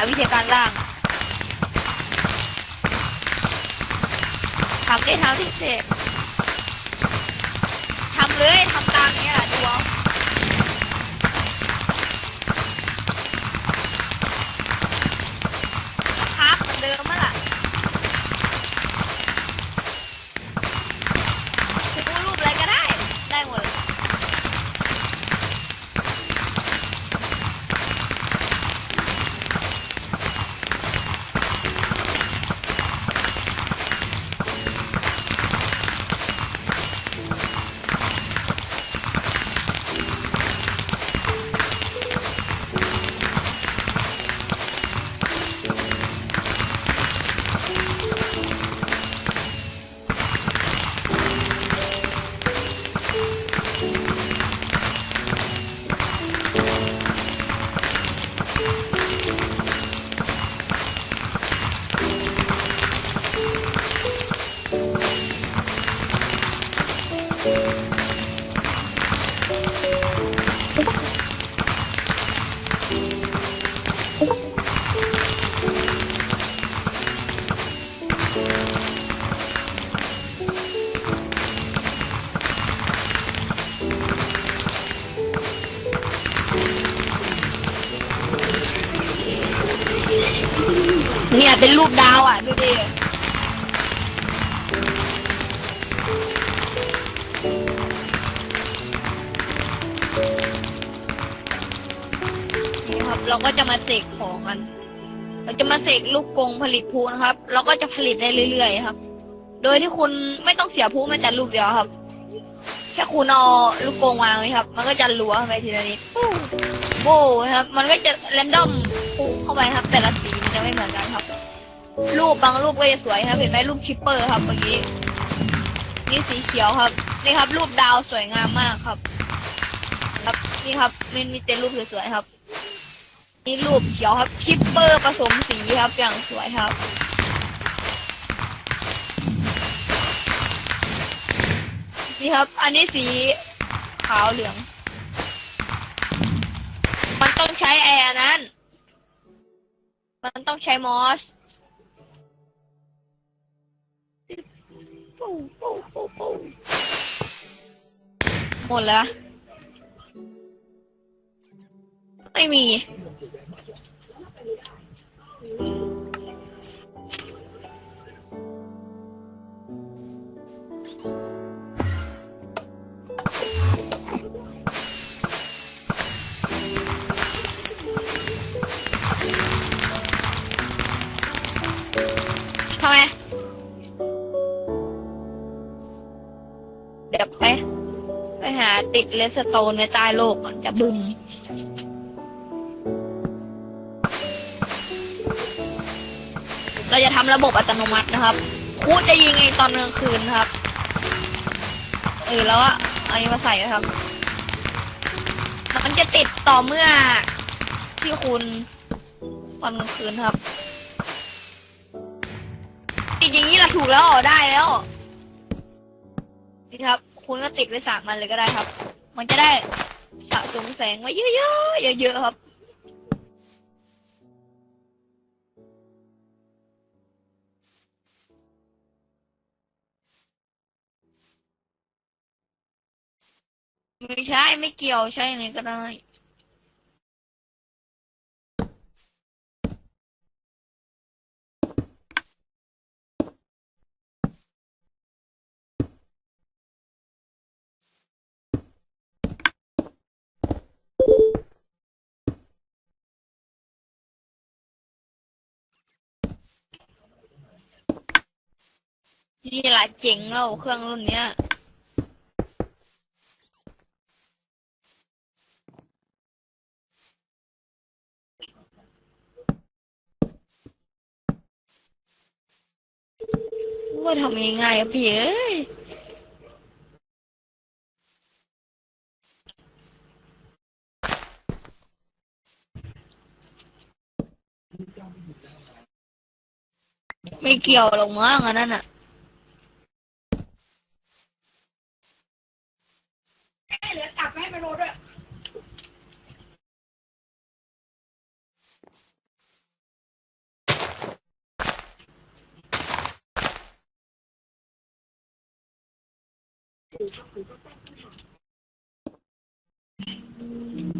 ละวิธีการล่างทำได้ทำที่เสร็บ เนี่ยเป็นรูปดาวอะ ดูดินี่ครับ เราก็จะมาเสกของกัน เราจะมาเสกลูกกงผลิตพูนะครับ เราก็จะผลิตได้เรื่อยๆครับ โดยที่คุณไม่ต้องเสียพูแม้แต่ลูกเดียวครับ แค่คุณเอาลูกกงวางไว้ครับ มันก็จะลัวไปทีละนิดปู้โบนะครับ มันก็จะแรนดอมปุ๊เข้าไปครับ แต่ละสีมันจะไม่เหมือนกันครับ รูปบางรูปก็จะสวยครับ เห็นไหมรูปคิปเปอร์ครับเมื่อกี้นี่สีเขียวครับ นี่ครับ รูปดาวสวยงามมากครับ ครับนี่ครับมันมีแต่รูปสวยๆครับ นี่รูปเขียวครับคิปเปอร์ผสมสีครับอย่างสวยครับนี่ครับ อันนี้สีขาวเหลือง มันต้องใช้แอร์นั้น มันต้องใช้มอส ปูปูปูปูหมดแล้ว ไม่มี เดี๋ยวไป ไปหาติดเลสโตนในใต้โลกก่อนจะบึ้มเราจะทำระบบอัตโนมัตินะครับคูดจะยิงเองตอนกลางคืนนะครับ เออแล้วอาอันนี้มาใส่นะครับ มันจะติดต่อเมื่อที่คุณตอนกลางคืนครับ ติดอย่างนี้ละถูกแล้วได้แล้ว นี่ครับ คุณก็ติดไว้สามมันเลยก็ได้ครับ มันจะได้สะสมแสงไว้เยอะๆเยอะๆครับไม่ใช่ไม่เกี่ยวใช่ไหนก็ได้ นี่แหละเจ๋งแล้วเครื่องรุ่นเนี้ย ว่าทำยังไงอะพี่เอ้ยไม่เกี่ยวหรอกมั้งอันนั้นอะ เหลือกลับไปให้มโนด้วยอืม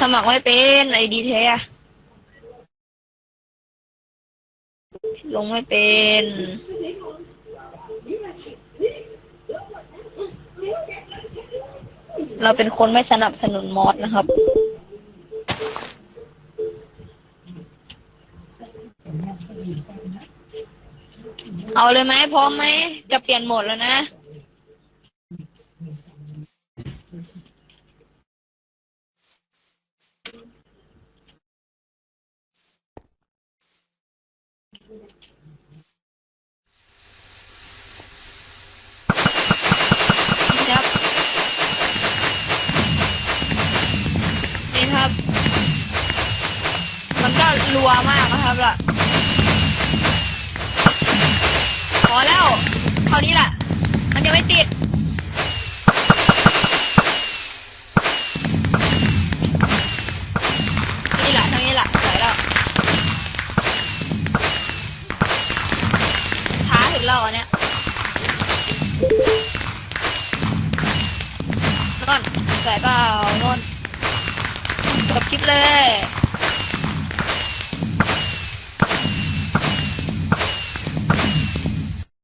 สมัครไม่เป็นไอดีแท้อะลงไม่เป็นเราเป็นคนไม่สนับสนุนมอสนะครับ เอาเลยไหมพร้อมไหม จะเปลี่ยนโหมดแล้วนะ ครับ นี่ครับ มันก็รัวมากนะครับล่ะ พอแล้ว เท่านี้แหละมันยังไม่ติด นี่แหละท่านี้แหละสวยแล้วท้าถึงแล้วอันเนี้ยนนท์สวยเปล่านนท์จบคลิปเลย